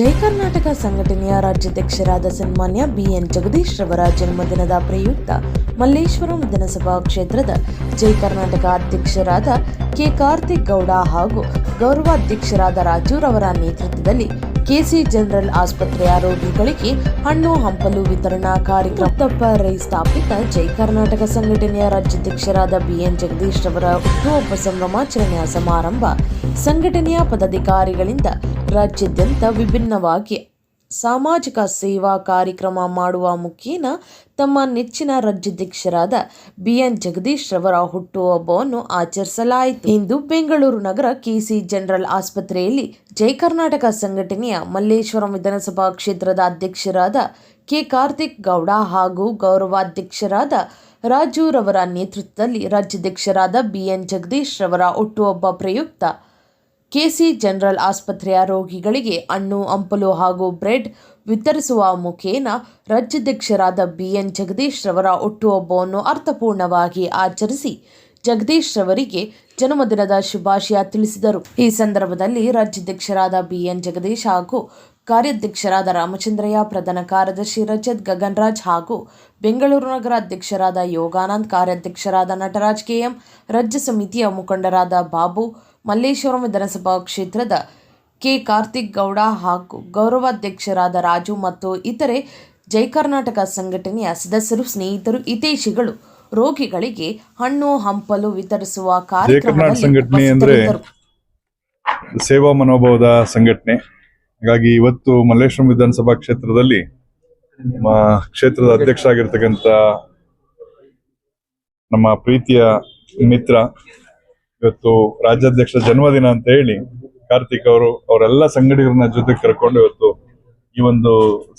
ಜೈ ಕರ್ನಾಟಕ ಸಂಘಟನೆಯ ರಾಜ್ಯಾಧ್ಯಕ್ಷರಾದ ಸನ್ಮಾನ್ಯ ಬಿಎನ್ ಜಗದೀಶ್ ರವರ ಜನ್ಮದಿನದ ಪ್ರಯುಕ್ತ ಮಲ್ಲೇಶ್ವರಂ ವಿಧಾನಸಭಾ ಕ್ಷೇತ್ರದ ಜೈ ಕರ್ನಾಟಕ ಅಧ್ಯಕ್ಷರಾದ ಕೆ ಕಾರ್ತಿಕ್ ಗೌಡ ಹಾಗೂ ಗೌರವಾಧ್ಯಕ್ಷರಾದ ರಾಜು ರವರ ನೇತೃತ್ವದಲ್ಲಿ ಕೆಸಿ ಜನರಲ್ ಆಸ್ಪತ್ರೆಯ ರೋಗಿಗಳಿಗೆ ಹಣ್ಣು, ಹಂಪಲು ವಿತರಣಾ ಕಾರ್ಯಕ್ರಮ ರೈ ಸ್ಥಾಪಿತ ಜೈ ಕರ್ನಾಟಕ ಸಂಘಟನೆಯ ರಾಜ್ಯಾಧ್ಯಕ್ಷರಾದ ಬಿಎನ್ ಜಗದೀಶ್ ರವರ ಹುಟ್ಟುಹಬ್ಬ ಸಂಭ್ರಮಾಚರಣೆಯ ಸಮಾರಂಭ ಸಂಘಟನೆಯ ಪದಾಧಿಕಾರಿಗಳಿಂದ ರಾಜ್ಯಾದ್ಯಂತ ವಿಭಿನ್ನವಾಗಿ ಸಾಮಾಜಿಕ ಸೇವಾ ಕಾರ್ಯಕ್ರಮ ಮಾಡುವ ಮುಖೇನ ತಮ್ಮ ನೆಚ್ಚಿನ ರಾಜ್ಯಾಧ್ಯಕ್ಷರಾದ ಬಿಎನ್ ಜಗದೀಶ್ ರವರ ಹುಟ್ಟುಹಬ್ಬವನ್ನು ಆಚರಿಸಲಾಯಿತು. ಇಂದು ಬೆಂಗಳೂರು ನಗರ ಕೆಸಿ ಜನರಲ್ ಆಸ್ಪತ್ರೆಯಲ್ಲಿ ಜೈ ಕರ್ನಾಟಕ ಸಂಘಟನೆಯ ಮಲ್ಲೇಶ್ವರಂ ವಿಧಾನಸಭಾ ಕ್ಷೇತ್ರದ ಅಧ್ಯಕ್ಷರಾದ ಕೆ ಕಾರ್ತಿಕ್ ಗೌಡ ಹಾಗೂ ಗೌರವಾಧ್ಯಕ್ಷರಾದ ರಾಜು ರವರ ನೇತೃತ್ವದಲ್ಲಿ ರಾಜ್ಯಾಧ್ಯಕ್ಷರಾದ ಬಿಎನ್ ಜಗದೀಶ್ ರವರ ಹುಟ್ಟುಹಬ್ಬ ಪ್ರಯುಕ್ತ ಕೆಸಿ ಜನರಲ್ ಆಸ್ಪತ್ರೆಯ ರೋಗಿಗಳಿಗೆ ಹಣ್ಣು, ಹಂಪಲು ಹಾಗೂ ಬ್ರೆಡ್ ವಿತರಿಸುವ ಮುಖೇನ ರಾಜ್ಯಾಧ್ಯಕ್ಷರಾದ ಬಿಎನ್ ಜಗದೀಶ್ ರವರ ಹುಟ್ಟುಹಬ್ಬವನ್ನು ಅರ್ಥಪೂರ್ಣವಾಗಿ ಆಚರಿಸಿ ಜಗದೀಶ್ ರವರಿಗೆ ಜನ್ಮದಿನದ ಶುಭಾಶಯ ತಿಳಿಸಿದರು. ಈ ಸಂದರ್ಭದಲ್ಲಿ ರಾಜ್ಯಾಧ್ಯಕ್ಷರಾದ ಬಿಎನ್ ಜಗದೀಶ್ ಹಾಗೂ ಕಾರ್ಯಾಧ್ಯಕ್ಷರಾದ ರಾಮಚಂದ್ರಯ್ಯ, ಪ್ರಧಾನ ಕಾರ್ಯದರ್ಶಿ ರಜತ್ ಗಗನ್ರಾಜ್ ಹಾಗೂ ಬೆಂಗಳೂರು ನಗರ ಅಧ್ಯಕ್ಷರಾದ ಯೋಗಾನಂದ್, ಕಾರ್ಯಾಧ್ಯಕ್ಷರಾದ ನಟರಾಜ್ ಕೆಎಂ ರಾಜ್ಯ ಸಮಿತಿಯ ಮುಖಂಡರಾದ ಬಾಬು ಮಲ್ಲೇಶ್ವರಂ ವಿಧಾನಸಭಾ ಕ್ಷೇತ್ರದ ಕೆ. ಕಾರ್ತಿಕ್ ಗೌಡ ಹಾಗೂ ಗೌರವಾಧ್ಯಕ್ಷರಾದ ರಾಜು ಮತ್ತು ಇತರೆ ಜೈ ಕರ್ನಾಟಕ ಸಂಘಟನೆಯ ಸದಸ್ಯರು ಸ್ನೇಹಿತರು ಹಿತೈಷಿಗಳು ರೋಗಿಗಳಿಗೆ ಹಣ್ಣು ಹಂಪಲು ವಿತರಿಸುವ ಕಾರ್ಯಕ್ರಮ ಸಂಘಟನೆ ಅಂದ್ರೆ ಸೇವಾ ಮನೋಭಾವದ ಸಂಘಟನೆ. ಹಾಗಾಗಿ ಇವತ್ತು ಮಲ್ಲೇಶ್ವರಂ ವಿಧಾನಸಭಾ ಕ್ಷೇತ್ರದಲ್ಲಿ ನಮ್ಮ ಕ್ಷೇತ್ರದ ಅಧ್ಯಕ್ಷರಾಗಿರ್ತಕ್ಕಂಥ ನಮ್ಮ ಪ್ರೀತಿಯ ಮಿತ್ರ ಇವತ್ತು ರಾಜ್ಯಾಧ್ಯಕ್ಷ ಜನ್ಮದಿನ ಅಂತ ಹೇಳಿ ಕಾರ್ತಿಕ್ ಅವರು, ಅವರೆಲ್ಲ ಸಂಘಟಕರನ್ನ ಜೊತೆಗೆ ಕರ್ಕೊಂಡು ಇವತ್ತು ಈ ಒಂದು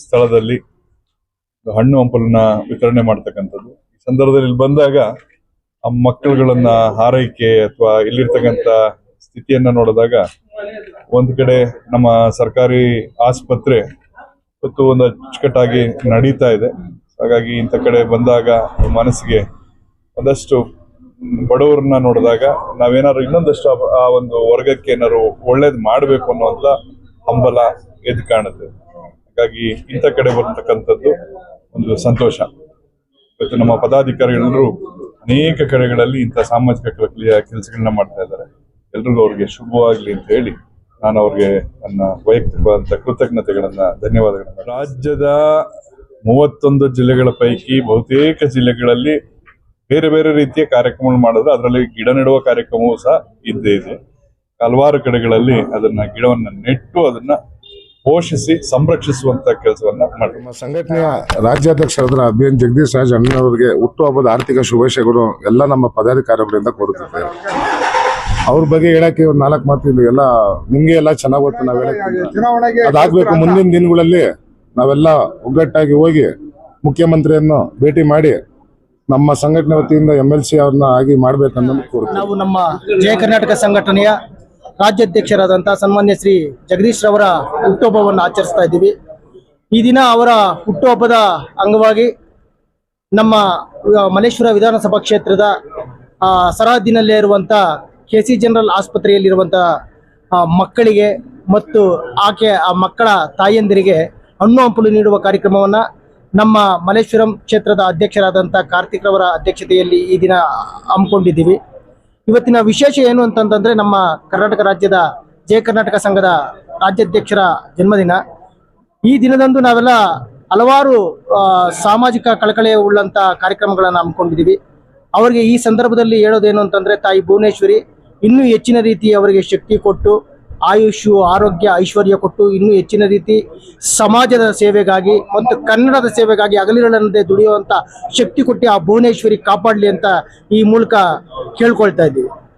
ಸ್ಥಳದಲ್ಲಿ ಹಣ್ಣು ಹಂಪಲನ್ನ ವಿತರಣೆ ಮಾಡ್ತಕ್ಕಂಥದ್ದು. ಈ ಸಂದರ್ಭದಲ್ಲಿ ಇಲ್ಲಿ ಬಂದಾಗ ಆ ಮಕ್ಕಳುಗಳನ್ನ ಹಾರೈಕೆ ಅಥವಾ ಇಲ್ಲಿರ್ತಕ್ಕಂಥ ಸ್ಥಿತಿಯನ್ನ ನೋಡಿದಾಗ ಒಂದ್ ಕಡೆ ನಮ್ಮ ಸರ್ಕಾರಿ ಆಸ್ಪತ್ರೆ ಇವತ್ತು ಒಂದು ಅಚ್ಚುಕಟ್ಟಾಗಿ ನಡೀತಾ ಇದೆ. ಹಾಗಾಗಿ ಇಂಥ ಕಡೆ ಬಂದಾಗ ಮನಸ್ಸಿಗೆ ಒಂದಷ್ಟು ಬಡವರನ್ನ ನೋಡಿದಾಗ ನಾವೇನಾದ್ರು ಇನ್ನೊಂದಷ್ಟು ಆ- ಒಂದು ವರ್ಗಕ್ಕೆ ಏನಾದ್ರು ಒಳ್ಳೇದ್ ಮಾಡ್ಬೇಕು ಅನ್ನುವಂತ ಹಂಬಲ ಎದ್ದು ಕಾಣುತ್ತೆ. ಹಾಗಾಗಿ ಇಂಥ ಕಡೆ ಬರ್ತಕ್ಕಂಥದ್ದು ಒಂದು ಸಂತೋಷ. ಇವತ್ತು ನಮ್ಮ ಪದಾಧಿಕಾರಿಗಳೆಲ್ಲರೂ ಅನೇಕ ಕಡೆಗಳಲ್ಲಿ ಇಂಥ ಸಾಮಾಜಿಕ ಕೆಲಸಗಳನ್ನ ಮಾಡ್ತಾ ಇದ್ದಾರೆ. ಎಲ್ರಿಗೂ ಅವ್ರಿಗೆ ಶುಭವಾಗ್ಲಿ ಅಂತ ಹೇಳಿ ನಾನು ಅವ್ರಿಗೆ ನನ್ನ ವೈಯಕ್ತಿಕವಾದಂಥ ಕೃತಜ್ಞತೆಗಳನ್ನ, ಧನ್ಯವಾದಗಳನ್ನ ರಾಜ್ಯದ ಮೂವತ್ತೊಂದು ಜಿಲ್ಲೆಗಳ ಪೈಕಿ ಬಹುತೇಕ ಜಿಲ್ಲೆಗಳಲ್ಲಿ ಬೇರೆ ಬೇರೆ ರೀತಿಯ ಕಾರ್ಯಕ್ರಮಗಳು ಮಾಡಿದ್ರು. ಅದರಲ್ಲಿ ಗಿಡ ನೆಡುವ ಕಾರ್ಯಕ್ರಮವೂ ಸಹ ಇದ್ದೇ ಇದೆ. ಹಲವಾರು ಕಡೆಗಳಲ್ಲಿ ಅದನ್ನ ಗಿಡವನ್ನ ನೆಟ್ಟು ಅದನ್ನ ಪೋಷಿಸಿ ಸಂರಕ್ಷಿಸುವಂತ ಕೆಲಸವನ್ನ ಮಾಡಿ ನಮ್ಮ ಸಂಘಟನೆಯ ರಾಜ್ಯಾಧ್ಯಕ್ಷರಾದ ಅಭಿಯನ್ ಎನ್ ಜಗದೀಶ್ ರಾಜ್ ಅಣ್ಣನವರಿಗೆ ಹುಟ್ಟುಹಬ್ಬದ ಆರ್ಥಿಕ ಶುಭಾಶಯಗಳು ಎಲ್ಲ ನಮ್ಮ ಪದಾಧಿಕಾರಿಗಳಿಂದ ಕೋರುತ್ತಿದ್ದೇವೆ. ಅವ್ರ ಬಗ್ಗೆ ಹೇಳಕ್ಕೆ ಒಂದು ನಾಲ್ಕು ಮಾತು ಇಲ್ಲಿ. ಎಲ್ಲ ನಿಮ್ಗೆ ಎಲ್ಲ ಚೆನ್ನಾಗ್ ಗೊತ್ತು ನಾವ್ ಹೇಳಕ್ಕೆ ಅದಾಗ್ಬೇಕು ಮುಂದಿನ ದಿನಗಳಲ್ಲಿ ನಾವೆಲ್ಲ ಒಗ್ಗಟ್ಟಾಗಿ ಹೋಗಿ ಮುಖ್ಯಮಂತ್ರಿಯನ್ನು ಭೇಟಿ ಮಾಡಿ ನಮ್ಮ ಸಂಘಟನೆ ವತಿಯಿಂದ ಎಂ ಎಲ್ ಸಿ ಅವ್ರನ್ನ ಆಗಿ ಮಾಡ್ಬೇಕನ್ನೋದು ಕೋರುತ್ತೇವೆ ನಾವು ನಮ್ಮ ಜಯ ಕರ್ನಾಟಕ ಸಂಘಟನೆಯ ರಾಜ್ಯಾಧ್ಯಕ್ಷರಾದಂತಹ ಸನ್ಮಾನ್ಯ ಶ್ರೀ ಜಗದೀಶ್ ರವರ ಹುಟ್ಟುಹಬ್ಬವನ್ನು ಆಚರಿಸ್ತಾ ಇದ್ದೀವಿ. ಈ ದಿನ ಅವರ ಹುಟ್ಟುಹಬ್ಬದ ಅಂಗವಾಗಿ ನಮ್ಮ ಮಲೇಶ್ವರ ವಿಧಾನಸಭಾ ಕ್ಷೇತ್ರದ ಸರಹದ್ದಿನಲ್ಲೇ ಇರುವಂಥ ಕೆ ಸಿ ಜನರಲ್ ಆಸ್ಪತ್ರೆಯಲ್ಲಿರುವಂತಹ ಮಕ್ಕಳಿಗೆ ಮತ್ತು ಆಕೆ, ಆ ಮಕ್ಕಳ ತಾಯಂದಿರಿಗೆ ಹಣ್ಣು ಹಂಪಲು ನೀಡುವ ಕಾರ್ಯಕ್ರಮವನ್ನು ನಮ್ಮ ಮಲೇಶ್ವರಂ ಕ್ಷೇತ್ರದ ಅಧ್ಯಕ್ಷರಾದಂಥ ಕಾರ್ತಿಕ್ ರವರ ಅಧ್ಯಕ್ಷತೆಯಲ್ಲಿ ಈ ದಿನ ಹಮ್ಮಿಕೊಂಡಿದ್ದೀವಿ. ಇವತ್ತಿನ ವಿಶೇಷ ಏನು ಅಂತಂತಂದರೆ ನಮ್ಮ ಕರ್ನಾಟಕ ರಾಜ್ಯದ ಜಯ ಕರ್ನಾಟಕ ಸಂಘದ ರಾಜ್ಯಾಧ್ಯಕ್ಷರ ಜನ್ಮದಿನ. ಈ ದಿನದಂದು ನಾವೆಲ್ಲ ಹಲವಾರು ಸಾಮಾಜಿಕ ಕಳಕಳೆ ಉಳ್ಳಂತ ಕಾರ್ಯಕ್ರಮಗಳನ್ನು ಹಮ್ಮಿಕೊಂಡಿದ್ದೀವಿ. ಅವರಿಗೆ ಈ ಸಂದರ್ಭದಲ್ಲಿ ಹೇಳೋದೇನು ಅಂತಂದ್ರೆ ತಾಯಿ ಭುವನೇಶ್ವರಿ ಇನ್ನೂ ಹೆಚ್ಚಿನ ರೀತಿ ಅವರಿಗೆ ಶಕ್ತಿ ಕೊಟ್ಟು ಆಯುಷು, ಆರೋಗ್ಯ, ಐಶ್ವರ್ಯ ಕೊಟ್ಟು ಇನ್ನೂ ಹೆಚ್ಚಿನ ರೀತಿ ಸಮಾಜದ ಸೇವೆಗಾಗಿ ಮತ್ತು ಕನ್ನಡದ ಸೇವೆಗಾಗಿ ಹಗಲಿರಳಂತೆ ದುಡಿಯುವಂತ ಶಕ್ತಿ ಕೊಟ್ಟು ಆ ಭುವನೇಶ್ವರಿ ಕಾಪಾಡಲಿ ಅಂತ ಈ ಮೂಲಕ ಕೇಳ್ಕೊಳ್ತಾ ಇದ್ದೀವಿ.